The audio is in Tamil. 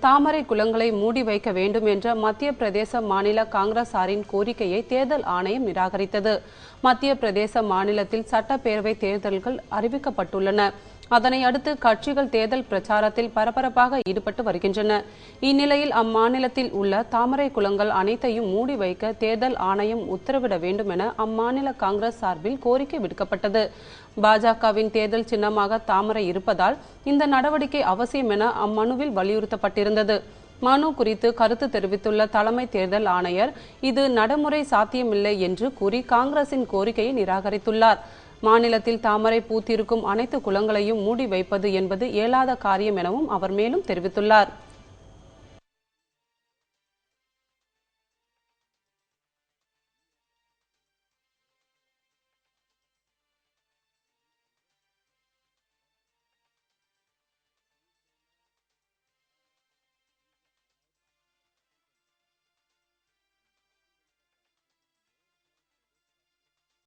தாமரை குளங்களை மூடி வைக்க வேண்டும் என்ற மத்திய பிரதேச மாநில காங்கிரசாரின் கோரிக்கையை தேர்தல் ஆணையம் நிராகரித்தது. மத்திய பிரதேச மாநிலத்தில் சட்டப்பேரவை தேர்தல்கள் அறிவிக்கப்பட்டுள்ளன. அதனை அடுத்து கட்சிகள் தேர்தல் பிரச்சாரத்தில் பரபரப்பாக ஈடுபட்டு வருகின்றன. இந்நிலையில் அம்மாநிலத்தில் உள்ள தாமரை குளங்கள் அனைத்தையும் மூடி வைக்க தேர்தல் ஆணையம் உத்தரவிட வேண்டும் என அம்மாநில காங்கிரஸ் சார்பில் கோரிக்கை விடுக்கப்பட்டது. பாஜகவின் தேர்தல் சின்னமாக தாமரை இருப்பதால் இந்த நடவடிக்கை அவசியம் என அம்மனுவில் வலியுறுத்தப்பட்டிருந்தது. மனு குறித்து கருத்து தெரிவித்துள்ள தலைமை தேர்தல் ஆணையர் இது நடைமுறை சாத்தியமில்லை என்று கூறி காங்கிரசின் கோரிக்கையை நிராகரித்துள்ளார். மாநிலத்தில் தாமரை பூத்திருக்கும் அனைத்து குளங்களையும் மூடி வைப்பது என்பது இயலாத காரியம் எனவும் அவர் மேலும் தெரிவித்துள்ளார்.